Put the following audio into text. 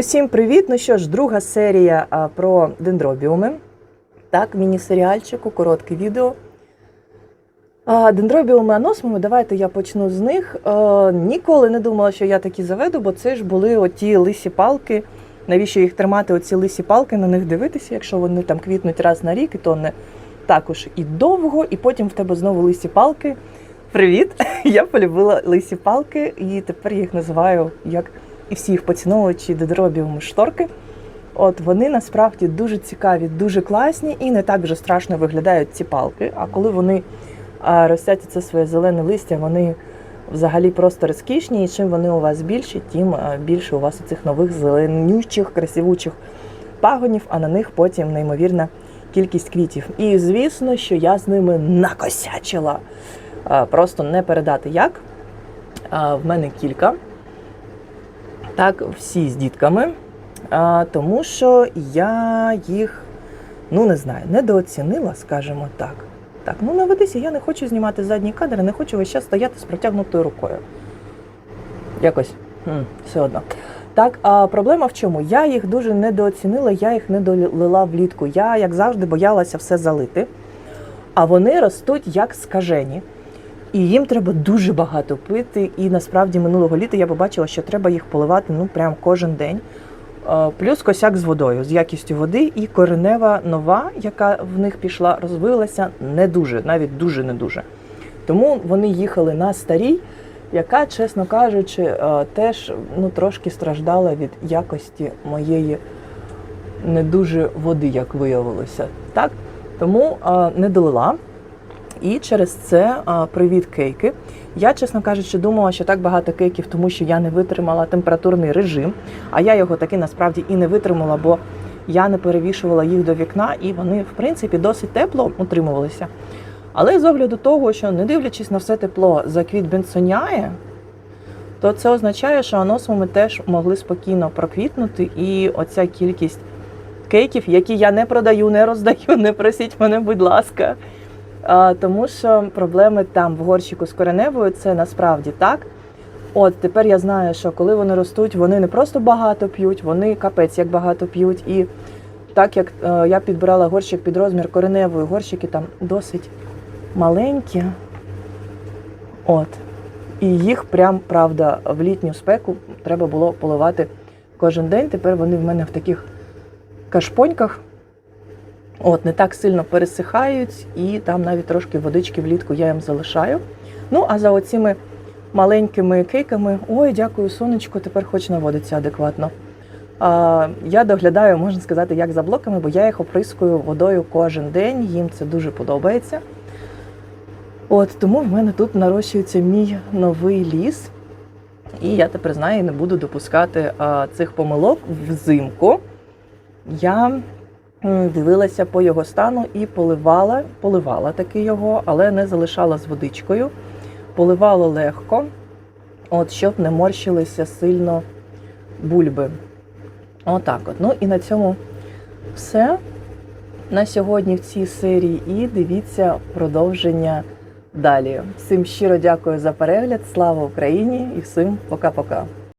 Усім привіт! Ну що ж, друга серія про дендробіуми. Так, міні-серіальчику, коротке відео. Дендробіуми аносмами, давайте я почну з них. Ніколи не думала, що я такі заведу, бо це ж були оті лисі палки. Навіщо їх тримати, оці лисі палки, на них дивитися, якщо вони там квітнуть раз на рік, і то не також і довго, і потім в тебе знову лисі палки. Привіт! Я полюбила лисі палки, і тепер їх називаю як і всі їх поціновувачі дендробіуми шторки. От вони насправді дуже цікаві, дуже класні і не так вже страшно виглядають ці палки. А коли вони а, це своє зелене листя, вони взагалі просто розкішні. І чим вони у вас більші, тим більше у вас у цих нових зеленючих, красивучих пагонів, а на них потім неймовірна кількість квітів. І звісно, що я з ними накосячила. Просто не передати як. В мене кілька. Так, всі з дітками, а, тому що я їх, ну не знаю, недооцінила, скажімо так. Так, ну наведися, я не хочу знімати задній кадр, не хочу весь час стояти з протягнутою рукою. Якось м, все одно. Так, а проблема в чому? Я їх дуже недооцінила, я їх не долила влітку. Я, як завжди, боялася все залити. А вони ростуть як скажені. І їм треба дуже багато пити. І насправді минулого літа я побачила, що треба їх поливати ну прям кожен день. Е, Плюс косяк з водою, з якістю води, і коренева нова, яка в них пішла, розвилася не дуже, навіть дуже не дуже. Тому вони їхали на старій, яка, чесно кажучи, е, теж ну, трошки страждала від якості моєї не дуже води, як виявилося. Так? Тому е, не долила. І через це привіт кейки. Я, чесно кажучи, думала, що так багато кейків, тому що я не витримала температурний режим. А я його таки насправді і не витримала, бо я не перевішувала їх до вікна, і вони, в принципі, досить тепло утримувалися. Але з огляду того, що не дивлячись на все тепло, заквіт бенсоняє, то це означає, що аносмами теж могли спокійно проквітнути, і оця кількість кейків, які я не продаю, не роздаю, не просіть мене, будь ласка. Тому що проблеми там в горщику з кореневою це насправді так. От тепер я знаю, що коли вони ростуть, вони не просто багато п'ють, вони капець як багато п'ють. І так як е, я підбирала горщик під розмір кореневої, горщики там досить маленькі. От. І їх прям, правда, в літню спеку треба було поливати кожен день. Тепер вони в мене в таких кашпоньках. От, не так сильно пересихають, і там навіть трошки водички влітку я їм залишаю. Ну, а за оціми маленькими кейками, ой, дякую, сонечко, тепер хоч наводиться адекватно. А, я доглядаю, можна сказати, як за блоками, бо я їх оприскую водою кожен день, їм це дуже подобається. От Тому в мене тут нарощується мій новий ліс. І я тепер знаю, не буду допускати а, цих помилок взимку. Я дивилася по його стану і поливала, поливала таки його, але не залишала з водичкою. Поливала легко, от, щоб не морщилися сильно бульби. Отак от. Ну і на цьому все на сьогодні в цій серії. І дивіться продовження далі. Всім щиро дякую за перегляд. Слава Україні і всім пока-пока.